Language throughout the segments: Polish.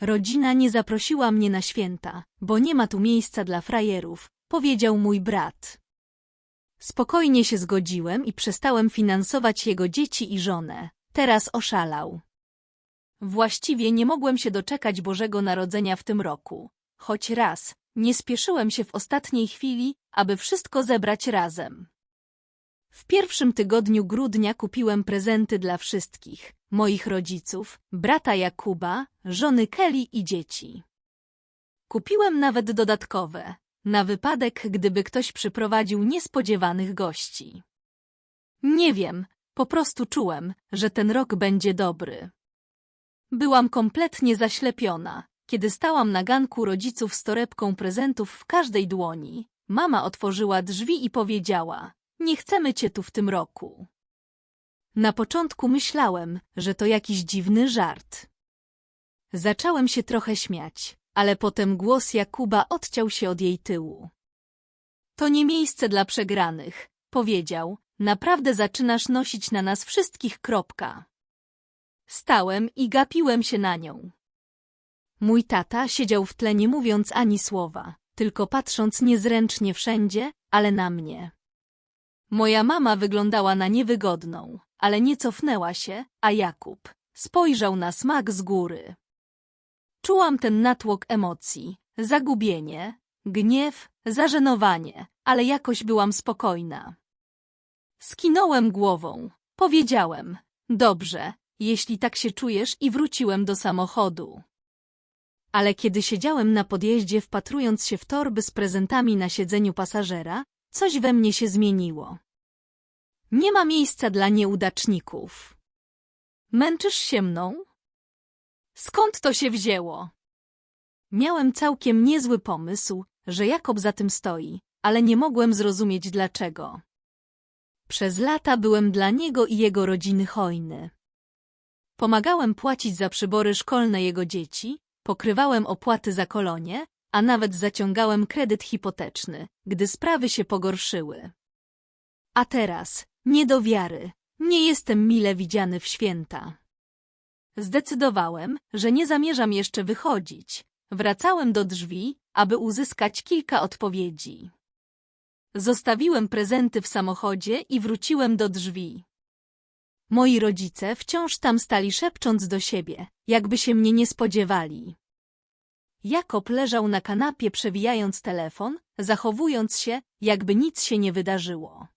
Rodzina nie zaprosiła mnie na święta, bo nie ma tu miejsca dla frajerów, powiedział mój brat. Spokojnie się zgodziłem i przestałem finansować jego dzieci i żonę. Teraz oszalał. Właściwie nie mogłem się doczekać Bożego Narodzenia w tym roku. Choć raz, nie spieszyłem się w ostatniej chwili, aby wszystko zebrać razem. W pierwszym tygodniu grudnia kupiłem prezenty dla wszystkich, moich rodziców, brata Jakuba, żony Kelly i dzieci. Kupiłem nawet dodatkowe, na wypadek, gdyby ktoś przyprowadził niespodziewanych gości. Nie wiem, po prostu czułem, że ten rok będzie dobry. Byłam kompletnie zaślepiona, kiedy stałam na ganku rodziców z torebką prezentów w każdej dłoni. Mama otworzyła drzwi i powiedziała, nie chcemy cię tu w tym roku. Na początku myślałem, że to jakiś dziwny żart. Zacząłem się trochę śmiać, ale potem głos Jakuba odciął się od jej tyłu. To nie miejsce dla przegranych, powiedział, naprawdę zaczynasz nosić na nas wszystkich kropka. Stałem i gapiłem się na nią. Mój tata siedział w tle nie mówiąc ani słowa, tylko patrząc niezręcznie wszędzie, ale na mnie. Moja mama wyglądała na niewygodną, ale nie cofnęła się, a Jakub spojrzał na smak z góry. Czułam ten natłok emocji, zagubienie, gniew, zażenowanie, ale jakoś byłam spokojna. Skinąłem głową, powiedziałem, dobrze, jeśli tak się czujesz i wróciłem do samochodu. Ale kiedy siedziałem na podjeździe wpatrując się w torby z prezentami na siedzeniu pasażera, coś we mnie się zmieniło. Nie ma miejsca dla nieudaczników. Męczysz się mną? Skąd to się wzięło? Miałem całkiem niezły pomysł, że Jakob za tym stoi, ale nie mogłem zrozumieć dlaczego. Przez lata byłem dla niego i jego rodziny hojny. Pomagałem płacić za przybory szkolne jego dzieci, pokrywałem opłaty za kolonie, a nawet zaciągałem kredyt hipoteczny, gdy sprawy się pogorszyły. A teraz, nie do wiary, nie jestem mile widziany w święta. Zdecydowałem, że nie zamierzam jeszcze wychodzić. Wracałem do drzwi, aby uzyskać kilka odpowiedzi. Zostawiłem prezenty w samochodzie i wróciłem do drzwi. Moi rodzice wciąż tam stali szepcząc do siebie, jakby się mnie nie spodziewali. Jakob leżał na kanapie przewijając telefon, zachowując się, jakby nic się nie wydarzyło.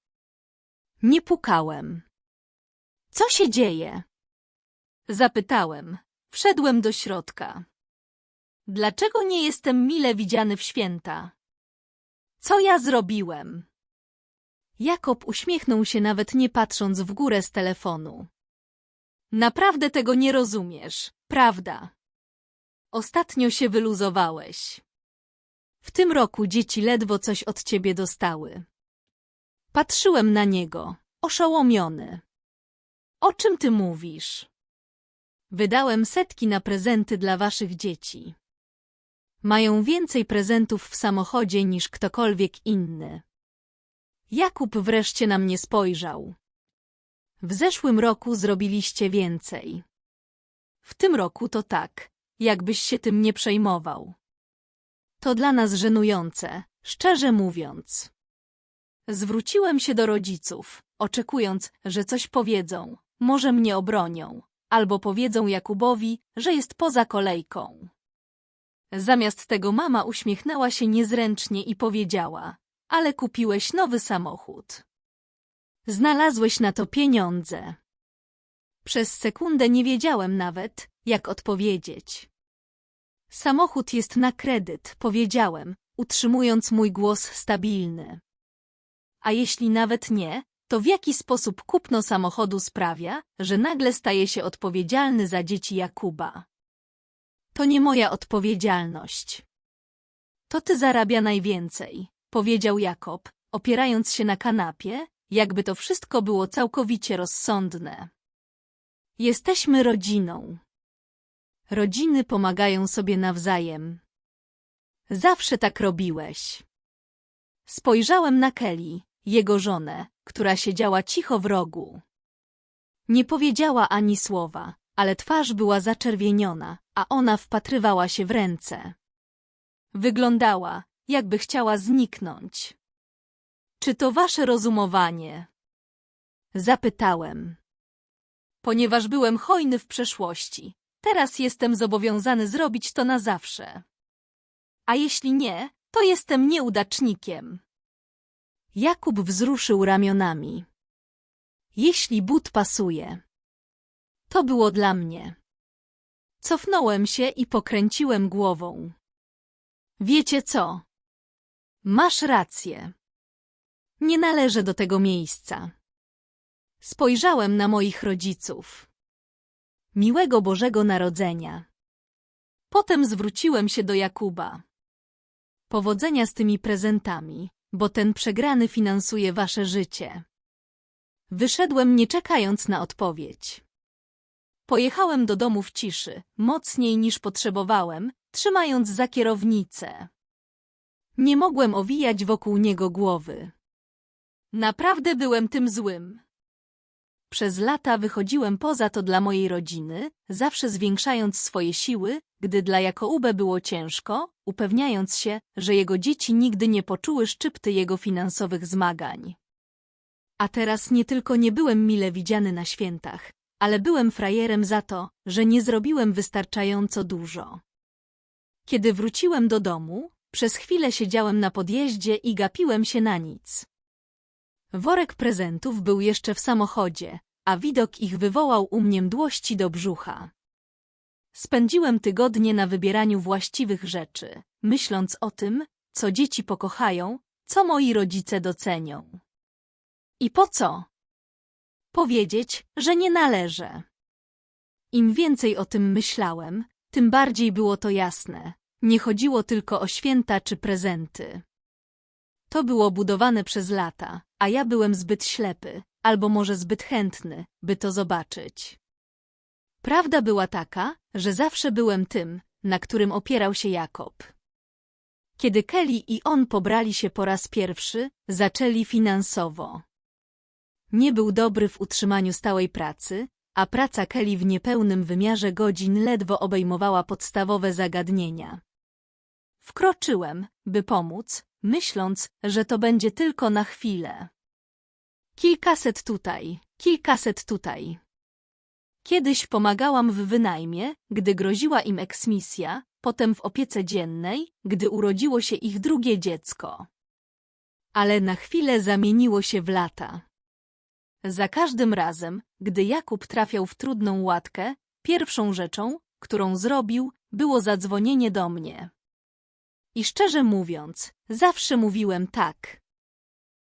Nie pukałem. Co się dzieje? Zapytałem. Wszedłem do środka. Dlaczego nie jestem mile widziany w święta? Co ja zrobiłem? Jakob uśmiechnął się nawet nie patrząc w górę z telefonu. Naprawdę tego nie rozumiesz, prawda? Ostatnio się wyluzowałeś. W tym roku dzieci ledwo coś od ciebie dostały. Patrzyłem na niego, oszołomiony. O czym ty mówisz? Wydałem setki na prezenty dla waszych dzieci. Mają więcej prezentów w samochodzie niż ktokolwiek inny. Jakub wreszcie na mnie spojrzał. W zeszłym roku zrobiliście więcej. W tym roku to tak, jakbyś się tym nie przejmował. To dla nas żenujące, szczerze mówiąc. Zwróciłem się do rodziców, oczekując, że coś powiedzą, może mnie obronią, albo powiedzą Jakubowi, że jest poza kolejką. Zamiast tego mama uśmiechnęła się niezręcznie i powiedziała, ale kupiłeś nowy samochód. Znalazłeś na to pieniądze. Przez sekundę nie wiedziałem nawet, jak odpowiedzieć. Samochód jest na kredyt, powiedziałem, utrzymując mój głos stabilny. A jeśli nawet nie, to w jaki sposób kupno samochodu sprawia, że nagle staje się odpowiedzialny za dzieci Jakuba? To nie moja odpowiedzialność. To ty zarabia najwięcej, powiedział Jakob, opierając się na kanapie, jakby to wszystko było całkowicie rozsądne. Jesteśmy rodziną. Rodziny pomagają sobie nawzajem. Zawsze tak robiłeś. Spojrzałem na Kelly, jego żonę, która siedziała cicho w rogu. Nie powiedziała ani słowa, ale twarz była zaczerwieniona, a ona wpatrywała się w ręce. Wyglądała, jakby chciała zniknąć. Czy to wasze rozumowanie? Zapytałem. Ponieważ byłem hojny w przeszłości, teraz jestem zobowiązany zrobić to na zawsze. A jeśli nie, to jestem nieudacznikiem. Jakub wzruszył ramionami. Jeśli but pasuje. To było dla mnie. Cofnąłem się i pokręciłem głową. Wiecie co? Masz rację. Nie należę do tego miejsca. Spojrzałem na moich rodziców. Miłego Bożego Narodzenia. Potem zwróciłem się do Jakuba. Powodzenia z tymi prezentami, bo ten przegrany finansuje wasze życie. Wyszedłem nie czekając na odpowiedź. Pojechałem do domu w ciszy, mocniej niż potrzebowałem, trzymając za kierownicę. Nie mogłem owijać wokół niego głowy. Naprawdę byłem tym złym. Przez lata wychodziłem poza to dla mojej rodziny, zawsze zwiększając swoje siły, gdy dla Jakoube było ciężko, upewniając się, że jego dzieci nigdy nie poczuły szczypty jego finansowych zmagań. A teraz nie tylko nie byłem mile widziany na świętach, ale byłem frajerem za to, że nie zrobiłem wystarczająco dużo. Kiedy wróciłem do domu, przez chwilę siedziałem na podjeździe i gapiłem się na nic. Worek prezentów był jeszcze w samochodzie, a widok ich wywołał u mnie mdłości do brzucha. Spędziłem tygodnie na wybieraniu właściwych rzeczy, myśląc o tym, co dzieci pokochają, co moi rodzice docenią. I po co? Powiedzieć, że nie należę. Im więcej o tym myślałem, tym bardziej było to jasne. Nie chodziło tylko o święta czy prezenty. To było budowane przez lata, a ja byłem zbyt ślepy, albo może zbyt chętny, by to zobaczyć. Prawda była taka, że zawsze byłem tym, na którym opierał się Jakob. Kiedy Kelly i on pobrali się po raz pierwszy, zaczęli finansowo. Nie był dobry w utrzymaniu stałej pracy, a praca Kelly w niepełnym wymiarze godzin ledwo obejmowała podstawowe zagadnienia. Wkroczyłem, by pomóc, myśląc, że to będzie tylko na chwilę. Kilkaset tutaj, kilkaset tutaj. Kiedyś pomagałam w wynajmie, gdy groziła im eksmisja, potem w opiece dziennej, gdy urodziło się ich drugie dziecko. Ale na chwilę zamieniło się w lata. Za każdym razem, gdy Jakub trafiał w trudną łatkę, pierwszą rzeczą, którą zrobił, było zadzwonienie do mnie. I szczerze mówiąc, zawsze mówiłem tak.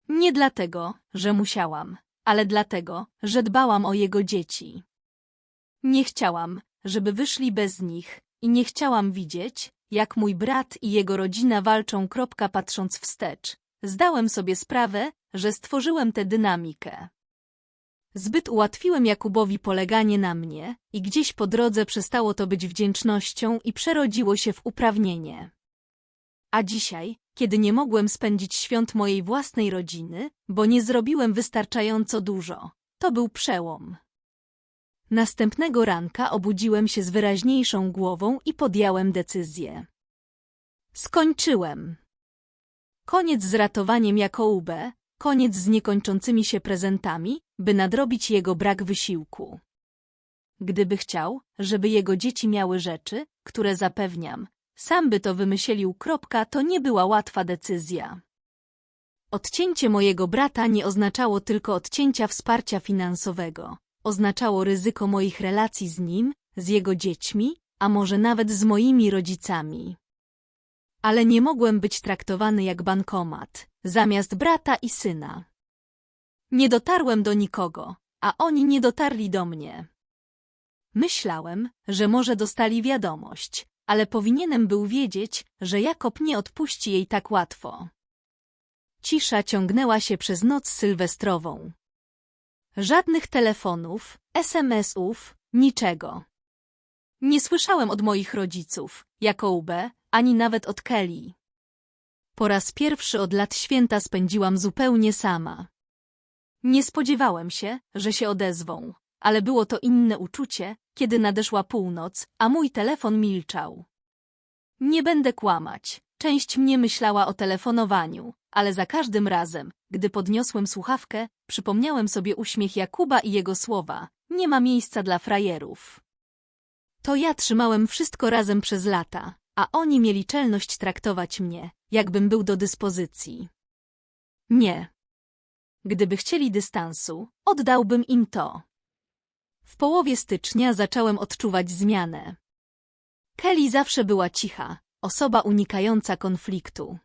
Nie dlatego, że musiałam, ale dlatego, że dbałam o jego dzieci. Nie chciałam, żeby wyszli bez nich i nie chciałam widzieć, jak mój brat i jego rodzina walczą patrząc wstecz. Zdałem sobie sprawę, że stworzyłem tę dynamikę. Zbyt ułatwiłem Jakubowi poleganie na mnie i gdzieś po drodze przestało to być wdzięcznością i przerodziło się w uprawnienie. A dzisiaj, kiedy nie mogłem spędzić świąt mojej własnej rodziny, bo nie zrobiłem wystarczająco dużo, to był przełom. Następnego ranka obudziłem się z wyraźniejszą głową i podjąłem decyzję. Skończyłem. Koniec z ratowaniem Jakoube, koniec z niekończącymi się prezentami, by nadrobić jego brak wysiłku. Gdyby chciał, żeby jego dzieci miały rzeczy, które zapewniam, sam by to wymyślił. Kropka, to nie była łatwa decyzja. Odcięcie mojego brata nie oznaczało tylko odcięcia wsparcia finansowego. Oznaczało ryzyko moich relacji z nim, z jego dziećmi, a może nawet z moimi rodzicami. Ale nie mogłem być traktowany jak bankomat, zamiast brata i syna. Nie dotarłem do nikogo, a oni nie dotarli do mnie. Myślałem, że może dostali wiadomość, ale powinienem był wiedzieć, że Jakob nie odpuści jej tak łatwo. Cisza ciągnęła się przez noc sylwestrową. Żadnych telefonów, SMS-ów, niczego. Nie słyszałem od moich rodziców, Jakoube, ani nawet od Kelly. Po raz pierwszy od lat święta spędziłam zupełnie sama. Nie spodziewałem się, że się odezwą, ale było to inne uczucie, kiedy nadeszła północ, a mój telefon milczał. Nie będę kłamać. Część mnie myślała o telefonowaniu, ale za każdym razem, gdy podniosłem słuchawkę, przypomniałem sobie uśmiech Jakuba i jego słowa. Nie ma miejsca dla frajerów. To ja trzymałem wszystko razem przez lata, a oni mieli czelność traktować mnie, jakbym był do dyspozycji. Nie. Gdyby chcieli dystansu, oddałbym im to. W połowie stycznia zacząłem odczuwać zmianę. Kelly zawsze była cicha, osoba unikająca konfliktu.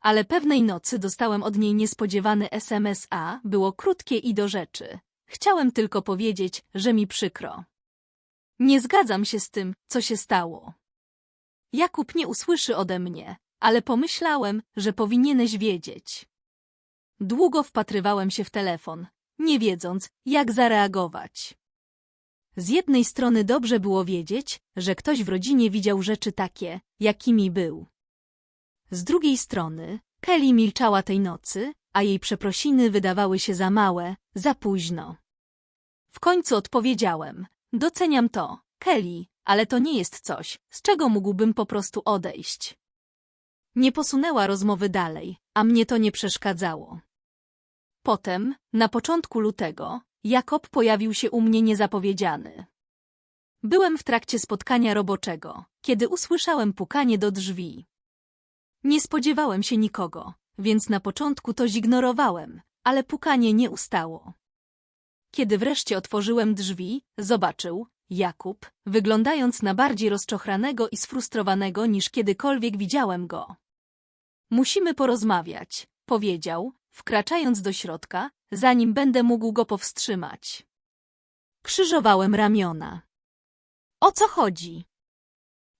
Ale pewnej nocy dostałem od niej niespodziewany SMS, a było krótkie i do rzeczy. Chciałem tylko powiedzieć, że mi przykro. Nie zgadzam się z tym, co się stało. Jakub nie usłyszy ode mnie, ale pomyślałem, że powinieneś wiedzieć. Długo wpatrywałem się w telefon, nie wiedząc, jak zareagować. Z jednej strony dobrze było wiedzieć, że ktoś w rodzinie widział rzeczy takie, jakimi był. Z drugiej strony, Kelly milczała tej nocy, a jej przeprosiny wydawały się za małe, za późno. W końcu odpowiedziałem, doceniam to, Kelly, ale to nie jest coś, z czego mógłbym po prostu odejść. Nie posunęła rozmowy dalej, a mnie to nie przeszkadzało. Potem, na początku lutego, Jakob pojawił się u mnie niezapowiedziany. Byłem w trakcie spotkania roboczego, kiedy usłyszałem pukanie do drzwi. Nie spodziewałem się nikogo, więc na początku to zignorowałem, ale pukanie nie ustało. Kiedy wreszcie otworzyłem drzwi, zobaczył Jakub, wyglądając na bardziej rozczochranego i sfrustrowanego niż kiedykolwiek widziałem go. Musimy porozmawiać, powiedział, wkraczając do środka, zanim będę mógł go powstrzymać. Krzyżowałem ramiona. O co chodzi?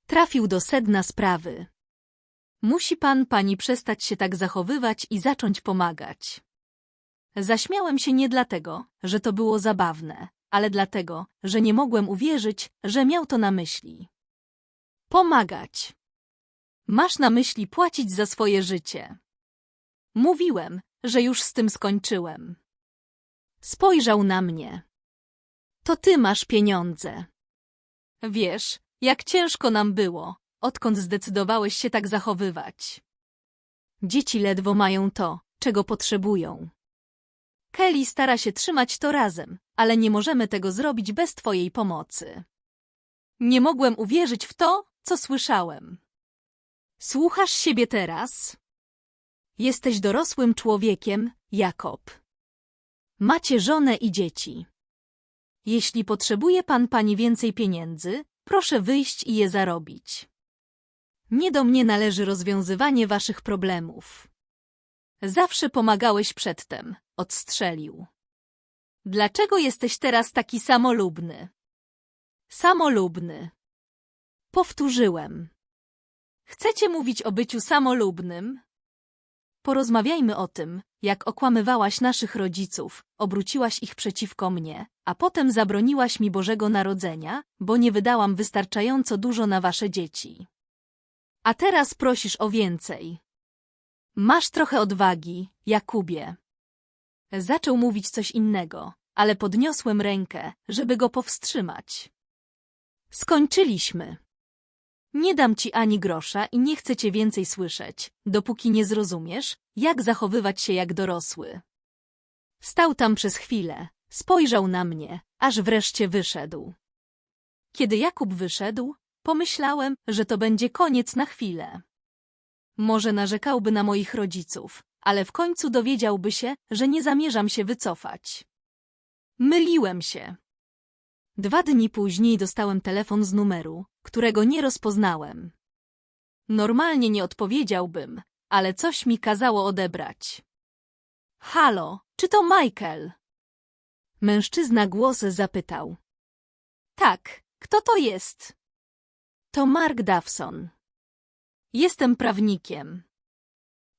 Trafił do sedna sprawy. Musi pan pani przestać się tak zachowywać i zacząć pomagać. Zaśmiałem się nie dlatego, że to było zabawne, ale dlatego, że nie mogłem uwierzyć, że miał to na myśli. Pomagać. Masz na myśli płacić za swoje życie. Mówiłem, że już z tym skończyłem. Spojrzał na mnie. To ty masz pieniądze. Wiesz, jak ciężko nam było, odkąd zdecydowałeś się tak zachowywać. Dzieci ledwo mają to, czego potrzebują. Kelly stara się trzymać to razem, ale nie możemy tego zrobić bez twojej pomocy. Nie mogłem uwierzyć w to, co słyszałem. Słuchasz siebie teraz? Jesteś dorosłym człowiekiem, Jakob. Macie żonę i dzieci. Jeśli potrzebuje pan pani więcej pieniędzy, proszę wyjść i je zarobić. Nie do mnie należy rozwiązywanie waszych problemów. Zawsze pomagałeś przedtem, odstrzelił. Dlaczego jesteś teraz taki samolubny? Samolubny. Powtórzyłem. Chcecie mówić o byciu samolubnym? Porozmawiajmy o tym, jak okłamywałaś naszych rodziców, obróciłaś ich przeciwko mnie, a potem zabroniłaś mi Bożego Narodzenia, bo nie wydałam wystarczająco dużo na wasze dzieci. A teraz prosisz o więcej. Masz trochę odwagi, Jakubie. Zaczął mówić coś innego, ale podniosłem rękę, żeby go powstrzymać. Skończyliśmy. Nie dam ci ani grosza i nie chcę cię więcej słyszeć, dopóki nie zrozumiesz, jak zachowywać się jak dorosły. Stał tam przez chwilę, spojrzał na mnie, aż wreszcie wyszedł. Kiedy Jakub wyszedł, pomyślałem, że to będzie koniec na chwilę. Może narzekałby na moich rodziców, ale w końcu dowiedziałby się, że nie zamierzam się wycofać. Myliłem się. Dwa dni później dostałem telefon z numeru, którego nie rozpoznałem. Normalnie nie odpowiedziałbym, ale coś mi kazało odebrać. Halo, czy to Michael? Mężczyzna głos zapytał. Tak, kto to jest? To Mark Dawson. Jestem prawnikiem.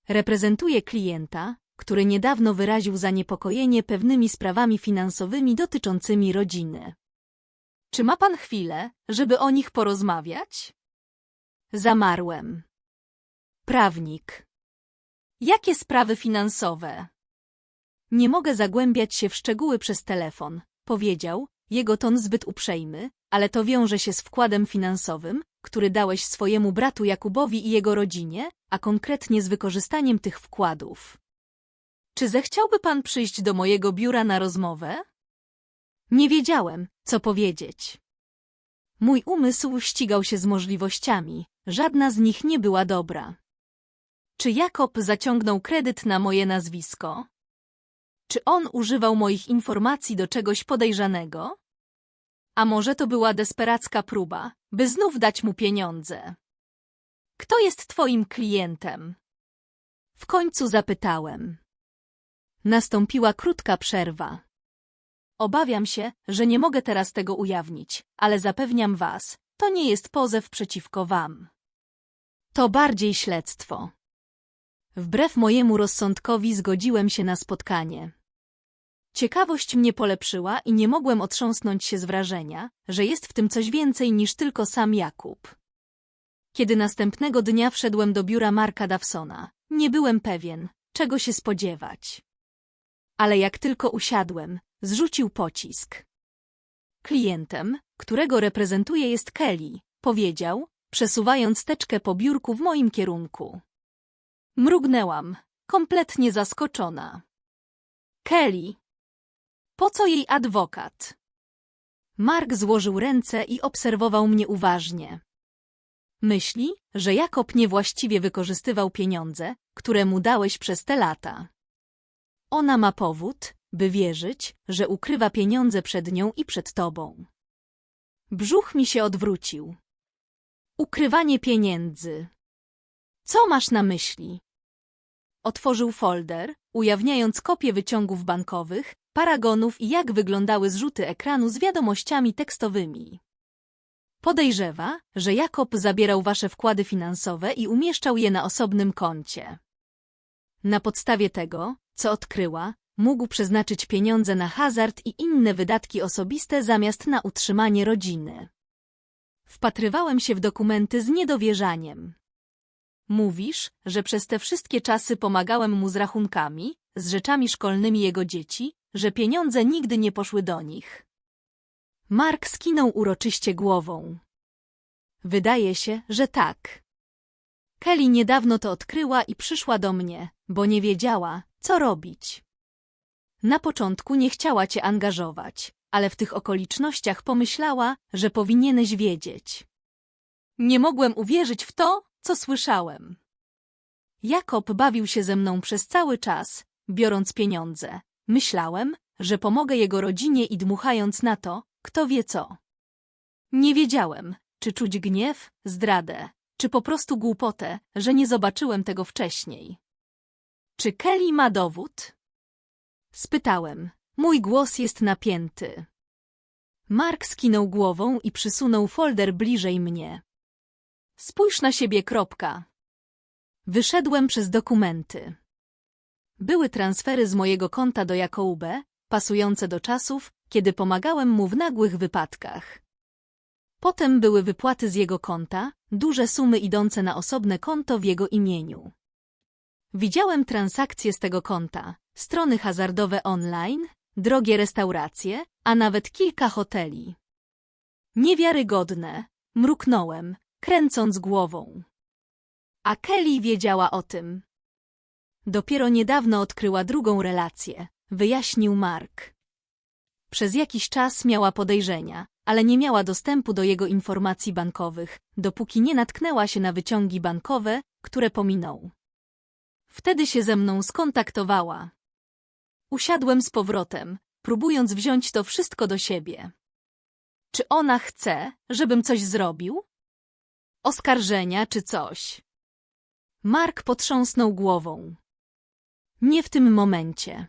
Reprezentuję klienta, który niedawno wyraził zaniepokojenie pewnymi sprawami finansowymi dotyczącymi rodziny. Czy ma pan chwilę, żeby o nich porozmawiać? Zamarłem. Prawnik. Jakie sprawy finansowe? Nie mogę zagłębiać się w szczegóły przez telefon, powiedział, jego ton zbyt uprzejmy, ale to wiąże się z wkładem finansowym, który dałeś swojemu bratu Jakubowi i jego rodzinie, a konkretnie z wykorzystaniem tych wkładów. Czy zechciałby pan przyjść do mojego biura na rozmowę? Nie wiedziałem, co powiedzieć. Mój umysł ścigał się z możliwościami, żadna z nich nie była dobra. Czy Jakob zaciągnął kredyt na moje nazwisko? Czy on używał moich informacji do czegoś podejrzanego? A może to była desperacka próba, by znów dać mu pieniądze? Kto jest twoim klientem? W końcu zapytałem. Nastąpiła krótka przerwa. Obawiam się, że nie mogę teraz tego ujawnić, ale zapewniam was, to nie jest pozew przeciwko wam. To bardziej śledztwo. Wbrew mojemu rozsądkowi zgodziłem się na spotkanie. Ciekawość mnie polepszyła i nie mogłem otrząsnąć się z wrażenia, że jest w tym coś więcej niż tylko sam Jakub. Kiedy następnego dnia wszedłem do biura Marka Dawsona, nie byłem pewien, czego się spodziewać. Ale jak tylko usiadłem, zrzucił pocisk. Klientem, którego reprezentuje jest Kelly, powiedział, przesuwając teczkę po biurku w moim kierunku. Mrugnęłam, kompletnie zaskoczona. Kelly. Po co jej adwokat? Mark złożył ręce i obserwował mnie uważnie. Myśli, że Jakob niewłaściwie wykorzystywał pieniądze, które mu dałeś przez te lata. Ona ma powód, by wierzyć, że ukrywa pieniądze przed nią i przed tobą. Brzuch mi się odwrócił. Ukrywanie pieniędzy. Co masz na myśli? Otworzył folder, ujawniając kopie wyciągów bankowych, paragonów i jak wyglądały zrzuty ekranu z wiadomościami tekstowymi. Podejrzewa, że Jakob zabierał wasze wkłady finansowe i umieszczał je na osobnym koncie. Na podstawie tego, co odkryła, mógł przeznaczyć pieniądze na hazard i inne wydatki osobiste zamiast na utrzymanie rodziny. Wpatrywałem się w dokumenty z niedowierzaniem. Mówisz, że przez te wszystkie czasy pomagałem mu z rachunkami, z rzeczami szkolnymi jego dzieci, że pieniądze nigdy nie poszły do nich. Mark skinął uroczyście głową. Wydaje się, że tak. Kelly niedawno to odkryła i przyszła do mnie, bo nie wiedziała, co robić. Na początku nie chciała cię angażować, ale w tych okolicznościach pomyślała, że powinieneś wiedzieć. Nie mogłem uwierzyć w to, co słyszałem. Jakob bawił się ze mną przez cały czas, biorąc pieniądze. Myślałem, że pomogę jego rodzinie i dmuchając na to, kto wie co. Nie wiedziałem, czy czuć gniew, zdradę, czy po prostu głupotę, że nie zobaczyłem tego wcześniej. Czy Kelly ma dowód? Spytałem. Mój głos jest napięty. Mark skinął głową i przysunął folder bliżej mnie. Spójrz na siebie, kropka. Wyszedłem przez dokumenty. Były transfery z mojego konta do Jakoube, pasujące do czasów, kiedy pomagałem mu w nagłych wypadkach. Potem były wypłaty z jego konta, duże sumy idące na osobne konto w jego imieniu. Widziałem transakcje z tego konta, strony hazardowe online, drogie restauracje, a nawet kilka hoteli. Niewiarygodne, mruknąłem, kręcąc głową. A Kelly wiedziała o tym. Dopiero niedawno odkryła drugą relację, wyjaśnił Mark. Przez jakiś czas miała podejrzenia, ale nie miała dostępu do jego informacji bankowych, dopóki nie natknęła się na wyciągi bankowe, które pominął. Wtedy się ze mną skontaktowała. Usiadłem z powrotem, próbując wziąć to wszystko do siebie. Czy ona chce, żebym coś zrobił? Oskarżenia czy coś? Mark potrząsnął głową. Nie w tym momencie.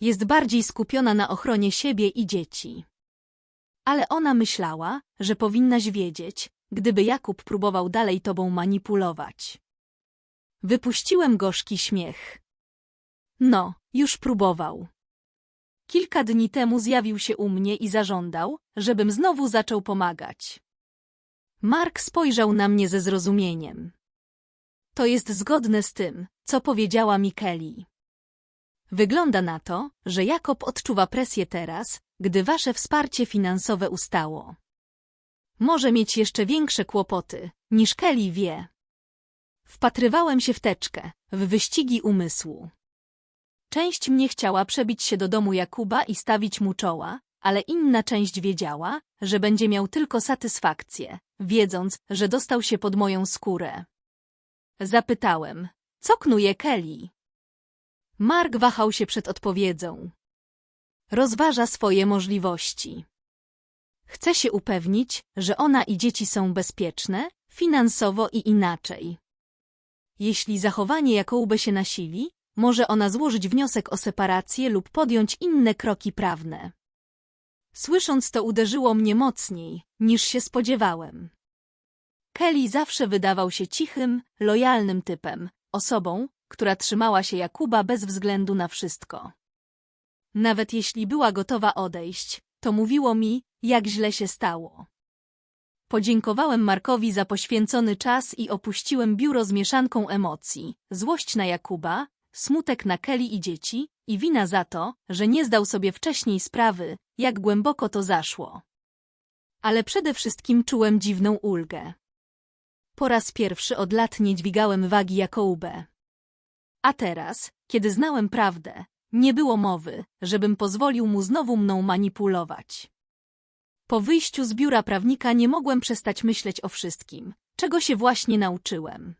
Jest bardziej skupiona na ochronie siebie i dzieci. Ale ona myślała, że powinnaś wiedzieć, gdyby Jakub próbował dalej tobą manipulować. Wypuściłem gorzki śmiech. No, już próbował. Kilka dni temu zjawił się u mnie i zażądał, żebym znowu zaczął pomagać. Mark spojrzał na mnie ze zrozumieniem. To jest zgodne z tym, co powiedziała mi Kelly. Wygląda na to, że Jakob odczuwa presję teraz, gdy wasze wsparcie finansowe ustało. Może mieć jeszcze większe kłopoty, niż Kelly wie. Wpatrywałem się w teczkę, w wyścigi umysłu. Część mnie chciała przebić się do domu Jakuba i stawić mu czoła, ale inna część wiedziała, że będzie miał tylko satysfakcję, wiedząc, że dostał się pod moją skórę. Zapytałem, co knuje Kelly? Mark wahał się przed odpowiedzią. Rozważa swoje możliwości. Chce się upewnić, że ona i dzieci są bezpieczne, finansowo i inaczej. Jeśli zachowanie Jakoube się nasili, może ona złożyć wniosek o separację lub podjąć inne kroki prawne. Słysząc to uderzyło mnie mocniej, niż się spodziewałem. Kelly zawsze wydawał się cichym, lojalnym typem, osobą, która trzymała się Jakuba bez względu na wszystko. Nawet jeśli była gotowa odejść, to mówiło mi, jak źle się stało. Podziękowałem Markowi za poświęcony czas i opuściłem biuro z mieszanką emocji, złość na Jakuba, smutek na Kelly i dzieci i wina za to, że nie zdał sobie wcześniej sprawy, jak głęboko to zaszło. Ale przede wszystkim czułem dziwną ulgę. Po raz pierwszy od lat nie dźwigałem wagi Jakoube. A teraz, kiedy znałem prawdę, nie było mowy, żebym pozwolił mu znowu mną manipulować. Po wyjściu z biura prawnika nie mogłem przestać myśleć o wszystkim, czego się właśnie nauczyłem.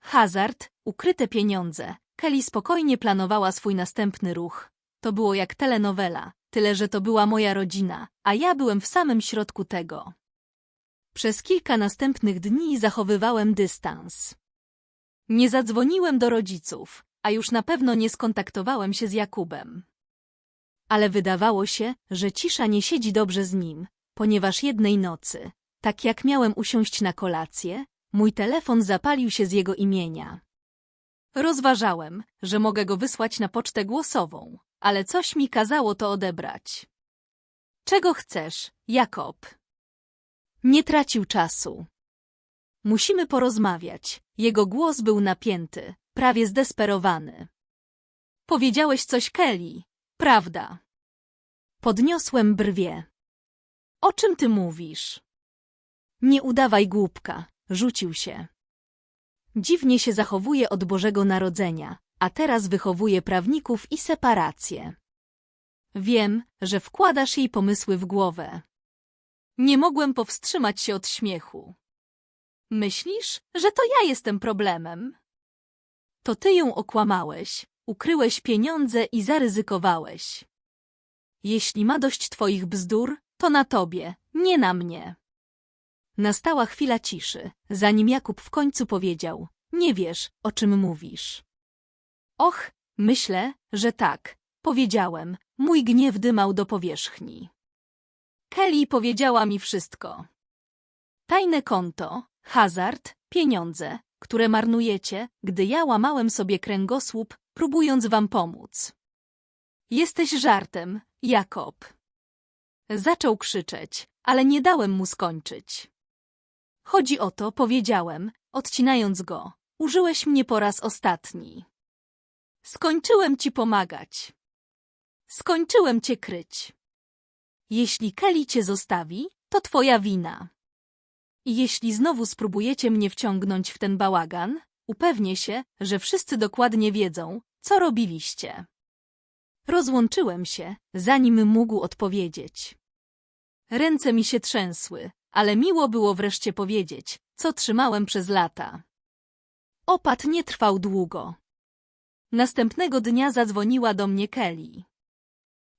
Hazard, ukryte pieniądze. Kelly spokojnie planowała swój następny ruch. To było jak telenowela, tyle że to była moja rodzina, a ja byłem w samym środku tego. Przez kilka następnych dni zachowywałem dystans. Nie zadzwoniłem do rodziców, a już na pewno nie skontaktowałem się z Jakubem. Ale wydawało się, że cisza nie siedzi dobrze z nim, ponieważ jednej nocy, tak jak miałem usiąść na kolację, mój telefon zapalił się z jego imienia. Rozważałem, że mogę go wysłać na pocztę głosową, ale coś mi kazało to odebrać. Czego chcesz, Jakob? Nie tracił czasu. Musimy porozmawiać. Jego głos był napięty, prawie zdesperowany. Powiedziałeś coś Kelly, prawda? Podniosłem brwie. O czym ty mówisz? Nie udawaj głupka, rzucił się. Dziwnie się zachowuje od Bożego Narodzenia, a teraz wychowuje prawników i separację. Wiem, że wkładasz jej pomysły w głowę. Nie mogłem powstrzymać się od śmiechu. Myślisz, że to ja jestem problemem? To ty ją okłamałeś, ukryłeś pieniądze i zaryzykowałeś. Jeśli ma dość twoich bzdur, to na tobie, nie na mnie. Nastała chwila ciszy, zanim Jakub w końcu powiedział, nie wiesz, o czym mówisz. Och, myślę, że tak, powiedziałem, mój gniew dymał do powierzchni. Kelly powiedziała mi wszystko. Tajne konto, hazard, pieniądze, które marnujecie, gdy ja łamałem sobie kręgosłup, próbując wam pomóc. Jesteś żartem, Jakob. Zaczął krzyczeć, ale nie dałem mu skończyć. Chodzi o to, powiedziałem, odcinając go. Użyłeś mnie po raz ostatni. Skończyłem ci pomagać. Skończyłem cię kryć. Jeśli Kelly cię zostawi, to twoja wina. I jeśli znowu spróbujecie mnie wciągnąć w ten bałagan, upewnię się, że wszyscy dokładnie wiedzą, co robiliście. Rozłączyłem się, zanim mógł odpowiedzieć. Ręce mi się trzęsły, ale miło było wreszcie powiedzieć, co trzymałem przez lata. Opad nie trwał długo. Następnego dnia zadzwoniła do mnie Kelly.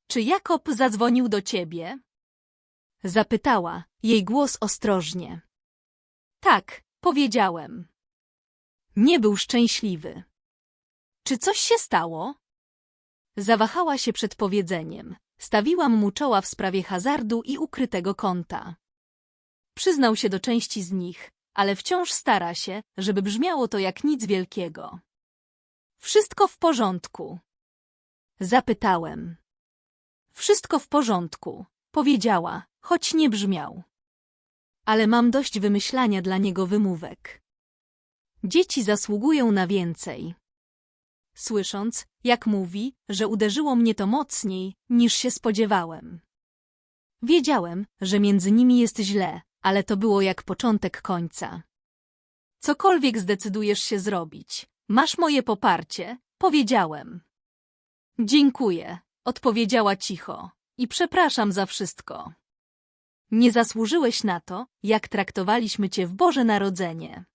Czy Jakob zadzwonił do ciebie? Zapytała, jej głos ostrożnie. Tak, powiedziałem. Nie był szczęśliwy. Czy coś się stało? Zawahała się przed powiedzeniem. Stawiłam mu czoła w sprawie hazardu i ukrytego konta. Przyznał się do części z nich, ale wciąż stara się, żeby brzmiało to jak nic wielkiego. Wszystko w porządku? Zapytałem. Wszystko w porządku, powiedziała, choć nie brzmiał. Ale mam dość wymyślania dla niego wymówek. Dzieci zasługują na więcej. słysząc, jak mówi, że uderzyło mnie to mocniej, niż się spodziewałem. Wiedziałem, że między nimi jest źle, ale to było jak początek końca. Cokolwiek zdecydujesz się zrobić, masz moje poparcie, powiedziałem. Dziękuję, odpowiedziała cicho, i przepraszam za wszystko. Nie zasłużyłeś na to, jak traktowaliśmy cię w Boże Narodzenie.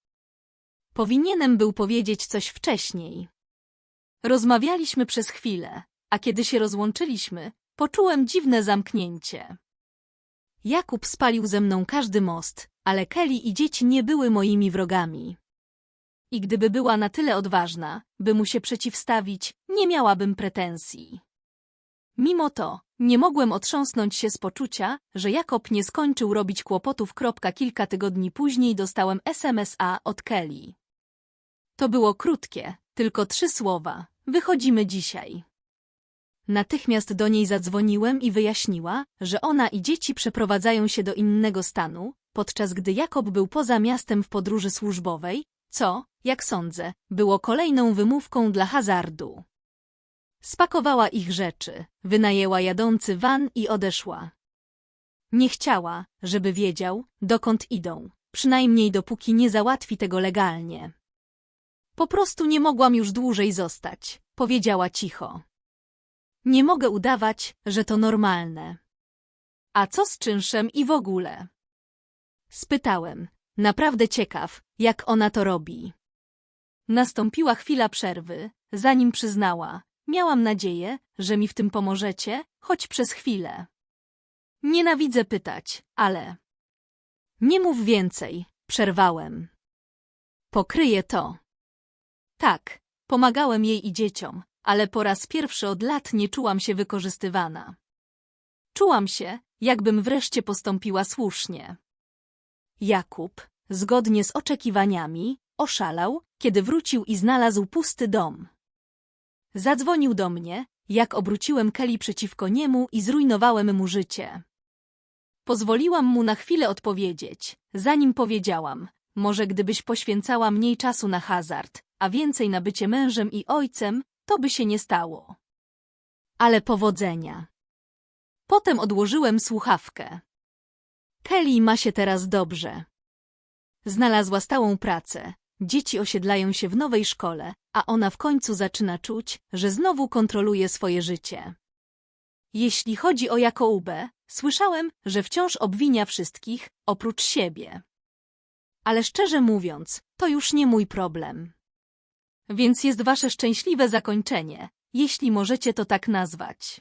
Powinienem był powiedzieć coś wcześniej. Rozmawialiśmy przez chwilę, a kiedy się rozłączyliśmy, poczułem dziwne zamknięcie. Jakub spalił ze mną każdy most, ale Kelly i dzieci nie były moimi wrogami. I gdyby była na tyle odważna, by mu się przeciwstawić, nie miałabym pretensji. Mimo to, nie mogłem otrząsnąć się z poczucia, że Jakob nie skończył robić kłopotów. Kilka tygodni później dostałem SMS-a od Kelly. To było krótkie, tylko trzy słowa. Wychodzimy dzisiaj. Natychmiast do niej zadzwoniłem i wyjaśniła, że ona i dzieci przeprowadzają się do innego stanu, podczas gdy Jakob był poza miastem w podróży służbowej, co, jak sądzę, było kolejną wymówką dla hazardu. Spakowała ich rzeczy, wynajęła jadący van i odeszła. Nie chciała, żeby wiedział, dokąd idą, przynajmniej dopóki nie załatwi tego legalnie. Po prostu nie mogłam już dłużej zostać, powiedziała cicho. Nie mogę udawać, że to normalne. A co z czynszem i w ogóle? Spytałem, naprawdę ciekaw, jak ona to robi. Nastąpiła chwila przerwy, zanim przyznała, miałam nadzieję, że mi w tym pomożecie, choć przez chwilę. Nienawidzę pytać, ale... Nie mów więcej, przerwałem. Pokryję to. Tak, pomagałem jej i dzieciom, ale po raz pierwszy od lat nie czułam się wykorzystywana. Czułam się, jakbym wreszcie postąpiła słusznie. Jakub, zgodnie z oczekiwaniami, oszalał, kiedy wrócił i znalazł pusty dom. Zadzwonił do mnie, jak obróciłem Kelly przeciwko niemu i zrujnowałem mu życie. Pozwoliłam mu na chwilę odpowiedzieć, zanim powiedziałam, może gdybyś poświęcała mniej czasu na hazard, a więcej na bycie mężem i ojcem, to by się nie stało. Ale powodzenia. Potem odłożyłem słuchawkę. Kelly ma się teraz dobrze. Znalazła stałą pracę, dzieci osiedlają się w nowej szkole, a ona w końcu zaczyna czuć, że znowu kontroluje swoje życie. Jeśli chodzi o Jakoubę, słyszałem, że wciąż obwinia wszystkich, oprócz siebie. Ale szczerze mówiąc, to już nie mój problem. Więc jest wasze szczęśliwe zakończenie, jeśli możecie to tak nazwać.